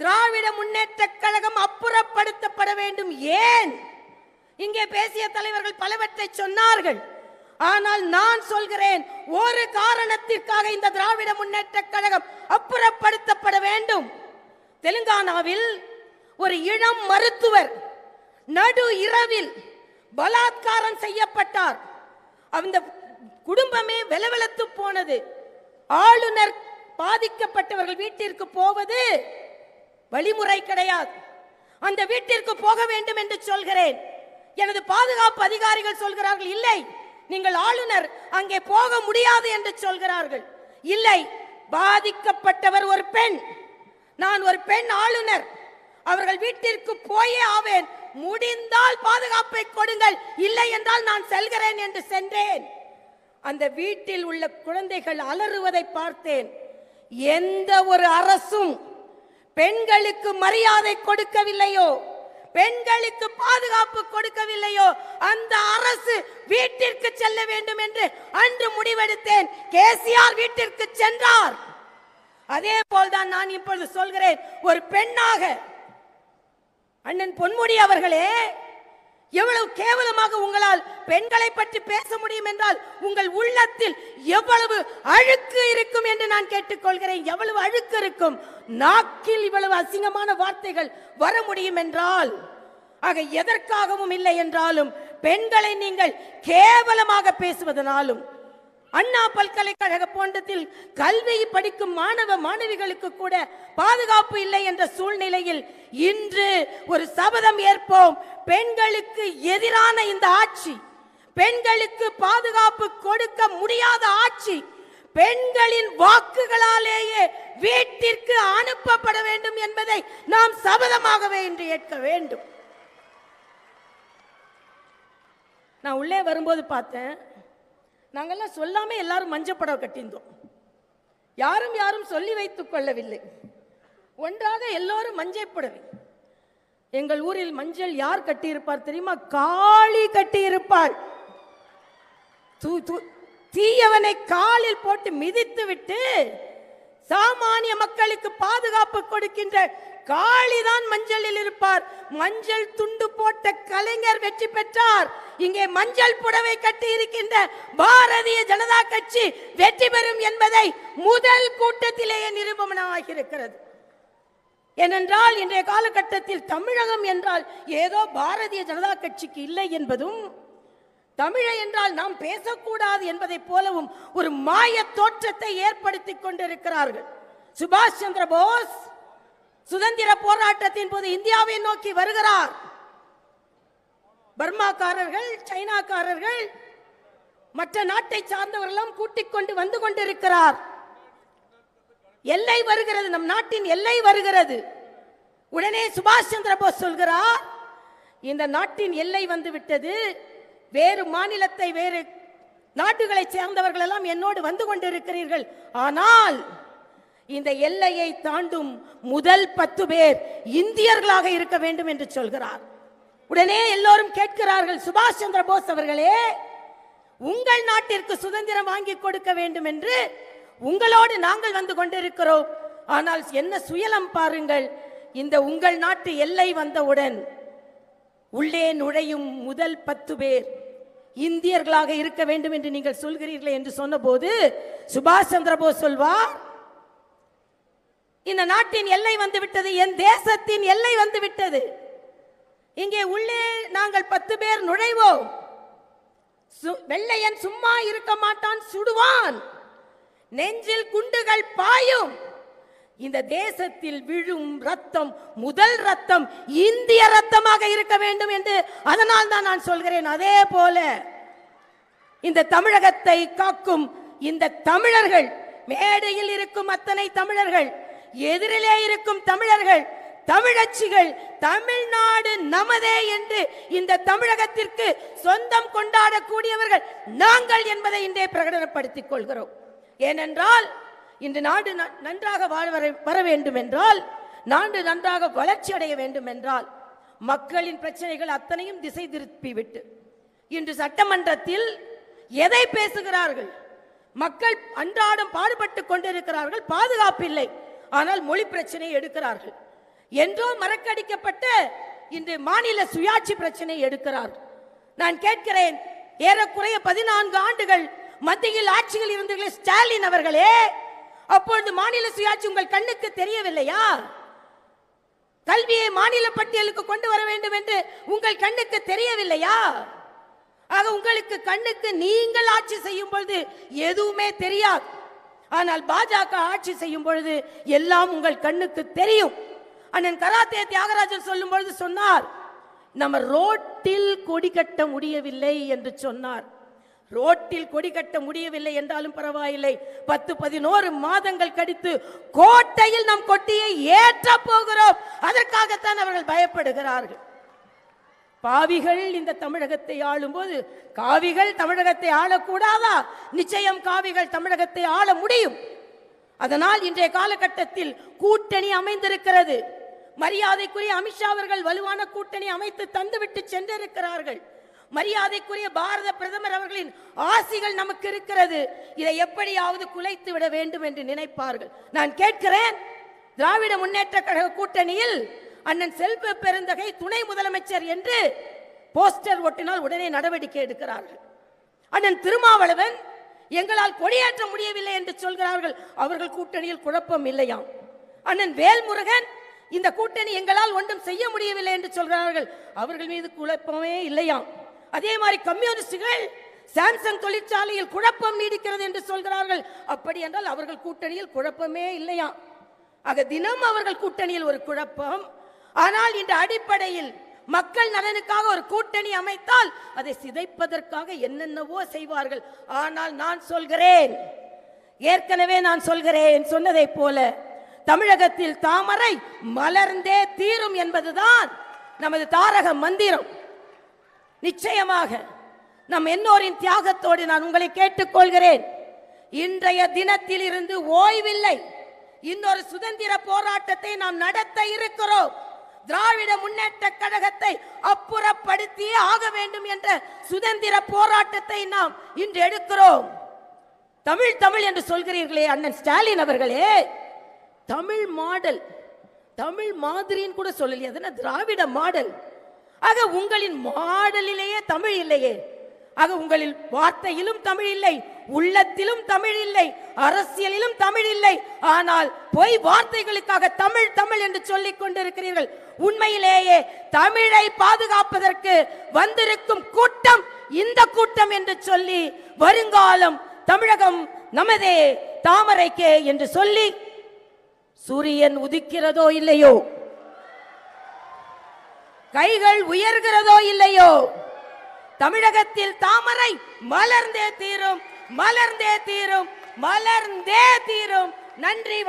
திராவிட முன்னேற்ற கழகம் அப்புறப்படுத்தப்பட வேண்டும் ஏன்? இங்கே பேசிய தலைவர்கள் பலவற்றை சொன்னார்கள். ஆனால் நான் சொல்கிறேன் ஒரு காரணத்திற்காக இந்த திராவிட முன்னேற்ற கழகம் அப்புறப்படுத்தப்பட வேண்டும். தெலுங்கானாவில் ஒரு இளம் மருத்துவர் நடு இரவில் பலாத்காரம் செய்யப்பட்டார். அந்த குடும்பமே வெலவெலத்து போனது. ஆளுநர் பாதிக்கப்பட்டவர்கள் வீட்டிற்கு போவது வழிமுறை கிடையாது. அந்த வீட்டிற்கு போக வேண்டும் என்று சொல்கிறேன். எனது பாதுகாப்பு அதிகாரிகள் சொல்கிறார்கள் இல்லை நீங்கள் ஆளுநர் அங்கே போக முடியாது என்று சொல்கிறார்கள். இல்லை பாதிக்கப்பட்டவர் ஒரு பெண். நான் ஒரு பெண் ஆளுநர். அவர்கள் வீட்டிற்கு போயே ஆவேன். முடிந்தால் பாதுகாப்பை கொடுங்கள். இல்லை என்றால் நான் செல்கிறேன் என்று சென்றேன். அந்த வீட்டில் உள்ள குழந்தைகள் அலறுவதை பார்த்தேன். எந்த ஒரு அரசும் பெண்களுக்கு மரியாதை கொடுக்கவில்லையோ? பெண்களுக்கு பாதுகாப்பு கொடுக்கவில்லையோ? அந்த அரசு வீட்டிற்கு செல்ல வேண்டும் என்று அன்று முடிவெடுத்தேன். கேசிஆர் வீட்டிற்கு சென்றார். அதே போல்தான் நான் இப்பொழுது சொல்கிறேன். ஒரு பெண்ணாக அண்ணன் பொன்முடி அவர்களே எவ்வளவு கேவலமாக உங்களால் பெண்களை பற்றி பேச முடியும் என்றால் உங்கள் உள்ளத்தில் எவ்வளவு அழுக்கு இருக்கும் என்று நான் கேட்டுக்கொள்கிறேன். எவ்வளவு அழுக்கு இருக்கும்? நாக்கில் இவ்வளவு அசிங்கமான வார்த்தைகள் வர முடியும் என்றால் ஆக எதற்காகவும் இல்லை என்றாலும் பெண்களை நீங்கள் கேவலமாக பேசுவதனாலும் அண்ணா பல்கலைக்கழக போன்றத்தில் கல்வி படிக்கும் மாணவ மாணவிகளுக்கு கூட பாதுகாப்பு இல்லை என்ற சூழ்நிலையில் இன்று ஒரு சபதம் ஏற்போம். பெண்களுக்கு எதிரான இந்த ஆட்சி பெண்களுக்கு பாதுகாப்பு கொடுக்க முடியாத ஆட்சி பெண்களின் வாக்குகளாலேயே வீட்டிற்கு அனுப்பப்பட வேண்டும் என்பதை நாம் சபதமாகவே இன்று ஏற்க வேண்டும். நான் உள்ளே வரும்போது பார்த்தேன். நாங்கெல்லாம் சொல்லாமல் எல்லாரும் மஞ்சள் கட்டியிருந்தோம். யாரும் யாரும் சொல்லி வைத்துக் கொள்ளவில்லை. ஒன்றாக எல்லோரும் மஞ்சள் புடவை. எங்கள் ஊரில் மஞ்சள் யார் கட்டியிருப்பார் தெரியுமா? காளி கட்டியிருப்பாள். தூ- தூ- தீயவனை காலில் போட்டு மிதித்து விட்டு சாமானிய மக்களுக்கு பாதுகாப்பு கொடுக்கின்ற காளிதான் மஞ்சளில் இருப்பார். மஞ்சள் துண்டு போட்ட கலைஞர் வெற்றி பெற்றார். இங்கே மஞ்சள் புடவை கட்டி இருக்கின்ற பாரதிய ஜனதா கட்சி வெற்றி பெறும் என்பதை முதல் கூட்டத்திலேயே நிரூபணமாகி இருக்கிறது ஏனென்றால் இன்றைய காலகட்டத்தில் தமிழகம் என்றால் ஏதோ பாரதிய ஜனதா கட்சிக்கு இல்லை என்பதும் தமிழை என்றால் நாம் பேசக்கூடாது என்பதைப் போலவும் ஒரு மாய தோற்றத்தை ஏற்படுத்தி கொண்டிருக்கிறார்கள். சுபாஷ் சந்திர போஸ் சுதந்திர போராட்டத்தின் போது இந்தியாவை நோக்கி வருகிறார். பர்மாக்காரர்கள் சைனாக்காரர்கள் மற்ற நாட்டை சார்ந்தவர்களும் கூட்டிக் கொண்டு வந்து கொண்டிருக்கிறார். எல்லை வருகிறது நம் நாட்டின் எல்லை வருகிறது. உடனே சுபாஷ் சந்திர போஸ் சொல்கிறார் இந்த நாட்டின் எல்லை வந்து விட்டது. வேறு மாநிலத்தை வேறு நாட்டுகளை சேர்ந்தவர்கள் எல்லாம் என்னோடு வந்து கொண்டிருக்கிறீர்கள். ஆனால் இந்த எல்லையை தாண்டும் முதல் பத்து பேர் இந்தியர்களாக இருக்க வேண்டும் என்று சொல்கிறார். உடனே எல்லோரும் கேட்கிறார்கள் சுபாஷ் சந்திர போஸ் அவர்களே உங்கள் நாட்டிற்கு சுதந்திரம் வாங்கி கொடுக்க வேண்டும் என்று உங்களோடு நாங்கள் வந்து கொண்டிருக்கிறோம். ஆனால் என்ன சுயலம் பாருங்கள் இந்த உங்கள் நாட்டு எல்லை வந்தவுடன் உள்ளே நுழையும் முதல் பத்து பேர் இந்தியர்களாக இருக்க வேண்டும் என்று நீங்கள் சொல்கிறீர்களே என்று சொன்னபோது சுபாஷ் சந்திரபோஸ் சொல்வார் இந்த நாட்டின் எல்லை வந்து விட்டது என் தேசத்தின் எல்லை வந்து விட்டது இங்கே உள்ளே நாங்கள் பத்து பேர் நுழைவோம். சு- வெள்ளையன் சும்மா இருக்க மாட்டான் சுடுவான். நெஞ்சில் குண்டுகள் பாயும். இந்த தேசத்தில் விழும் ரத்தம் முதல் ரத்தம் இந்திய ரத்தமாக இருக்க வேண்டும் என்று அதனால் தான் நான் சொல்கிறேன். அதே போல இந்த தமிழகத்தை காக்கும் இந்த தமிழர்கள் மேடையில் இருக்கும் அத்தனை தமிழர்கள் எதிரிலே இருக்கும் தமிழர்கள் தமிழச்சிகள் தமிழ்நாடு நமதே என்று இந்த தமிழகத்திற்கு சொந்தம் கொண்டாடக்கூடியவர்கள் நாங்கள் என்பதை இன்றே பிரகடனப்படுத்திக் கொள்கிறோம். ஏனென்றால் இன்று நாடு ந- நன்றாக வாழ வர- வர வேண்டும் என்றால் நாடு நன்றாக வளர்ச்சி அடைய வேண்டும் என்றால் மக்களின் பிரச்சனைகள் அத்தனையும் திசை திருப்பி விட்டு இன்று சட்டமன்றத்தில் எதை பேசுகிறார்கள்? மக்கள் அன்றாடம் பாடுபட்டு கொண்டிருக்கிறார்கள் பாதுகாப்பு இல்லை ஆனால் மொழி பிரச்சனையை எடுக்கிறார்கள். என்றோ மறக்கடிக்கப்பட்டு இன்று மாநில சுயாட்சி பிரச்சனை எடுக்கிறார். நான் கேட்கிறேன் ஏறக்குறைய பதினான்கு ஆண்டுகள் மத்தியில் ஆட்சியில் இருந்தீர்கள் ஸ்டாலின் அவர்களே. அப்பொழுது மாநில சுயாட்சி உங்கள் கண்ணுக்கு தெரியவில்லையா? கல்வியை மாநில பட்டியலுக்கு கொண்டு வர வேண்டும் என்று உங்கள் கண்ணுக்கு தெரியவில்லையா? ஆக உங்களுக்கு கண்ணுக்கு நீங்கள் ஆட்சி செய்யும் பொழுது எதுவுமே தெரியாது. ஆனால் பாஜக ஆட்சி செய்யும் பொழுது எல்லாம் உங்கள் கண்ணுக்கு தெரியும். அண்ணன் கராத்தே தியாகராஜன் சொல்லும் பொழுது சொன்னார் நம்ம ரோட்டில் கொடி கட்ட முடியவில்லை என்று சொன்னார். ரோட்டில் கொடி கட்ட முடியவில்லை என்றாலும் பரவாயில்லை. பத்து பதினோரு மாதங்கள் கழித்து கோட்டையில் நம் கொட்டியை ஏற்ற போகிறோம். அதற்காகத்தான் அவர்கள் பயப்படுகிறார்கள். பாவிகள் இந்த தமிழகத்தை ஆளும்போது காவிகள் தமிழகத்தை ஆளக்கூடாதா? நிச்சயம் காவிகள் தமிழகத்தை ஆள முடியும். அதனால் இன்றைய காலகட்டத்தில் கூட்டணி அமைந்திருக்கிறது. மரியாதைக்குரிய அமித்ஷா அவர்கள் வலுவான கூட்டணி அமைத்து தந்துவிட்டு சென்றிருக்கிறார்கள். மரியாதைக்குரிய பாரத பிரதமர் அவர்களின் ஆசிகள் நமக்கு இருக்கிறது. இதை எப்படியாவது குலைத்து விட வேண்டும் என்று நினைப்பார்கள். நான் கேட்கிறேன் திராவிட முன்னேற்ற கழக கூட்டணியில் அண்ணன் செல்வ பெருந்தகை துணை முதலமைச்சர் என்று போஸ்டர் ஒட்டினால் உடனே நடவடிக்கை எடுக்கிறார்கள். அண்ணன் திருமாவளவன் எங்களால் கொடியேற்ற முடியவில்லை என்று சொல்கிறார்கள். அவர்கள் கூட்டணியில் குழப்பம் இல்லையாம். அண்ணன் வேல்முருகன் இந்த கூட்டணி எங்களால் ஒன்றும் செய்ய முடியவில்லை என்று சொல்கிறார்கள். அவர்கள் மீது குழப்பமே இல்லையாம். அதே மாதிரி கம்யூனிஸ்டுகள் சாம்சங் தொழிற்சாலையில் குழப்பம் நீடிக்கிறது என்று சொல்கிறார்கள். அப்படி என்றால் அவர்கள் கூட்டணியில் குழப்பமே இல்லையாம். ஆக தினம் அவர்கள் கூட்டணியில் ஒரு குழப்பம் ஆனால் இந்த அடிப்படையில் மக்கள் நலனுக்காக ஒரு கூட்டணி அமைத்தால் அதை சிதைப்பதற்காக என்னென்னவோ செய்வார்கள். ஆனால் நான் சொல்கிறேன் ஏற்கனவே நான் சொல்கிறேன் சொன்னதை போல தமிழகத்தில் தாமரை மலர்ந்தே தீரும் என்பதுதான் நமது தாரக மந்திரம். நிச்சயமாக நம் என்னோரின் தியாகத்தோடு நான் உங்களை கேட்டுக்கொள்கிறேன். இன்றைய தினத்தில் இருந்து ஓய்வில்லை. இன்னொரு சுதந்திர போராட்டத்தை நாம் நடத்த இருக்கிறோம். திராவிட முன்னேற்ற கழகத்தை அப்புறப்படுத்தியே ஆக வேண்டும் என்ற சுதந்திர போராட்டத்தை நாம் இன்று எடுக்கிறோம். தமிழ் தமிழ் என்று சொல்கிறீர்களே அண்ணன் ஸ்டாலின் அவர்களே. தமிழ் மாடல் தமிழ் மாதிரின்னு கூட சொல்லலையே அதனால் திராவிட மாடல்? ஆக உங்களின் மாடலிலேயே தமிழ் இல்லையே. ஆக உங்களில் வார்த்தையிலும் தமிழ் இல்லை உள்ளத்திலும் தமிழ் இல்லை அரசியலிலும் தமிழ் இல்லை. ஆனால் பொய் வார்த்தைகளுக்காக தமிழ் தமிழ் என்று சொல்லிக் கொண்டிருக்கிறீர்கள். உண்மையிலேயே தமிழை பாதுகாப்பதற்கு வந்திருக்கும் கூட்டம் இந்த கூட்டம் என்று சொல்லி வருங்காலம் தமிழகம் நமதே தாமரைக்கே என்று சொல்லி சூரியன் உதிக்கிறதோ இல்லையோ? கைகள் உயர்கிறதோ இல்லையோ? தமிழகத்தில் தாமரை மலர்ந்தே தீரும். மலர்ந்தே தீரும் மலர்ந்தே தீரும். நன்றி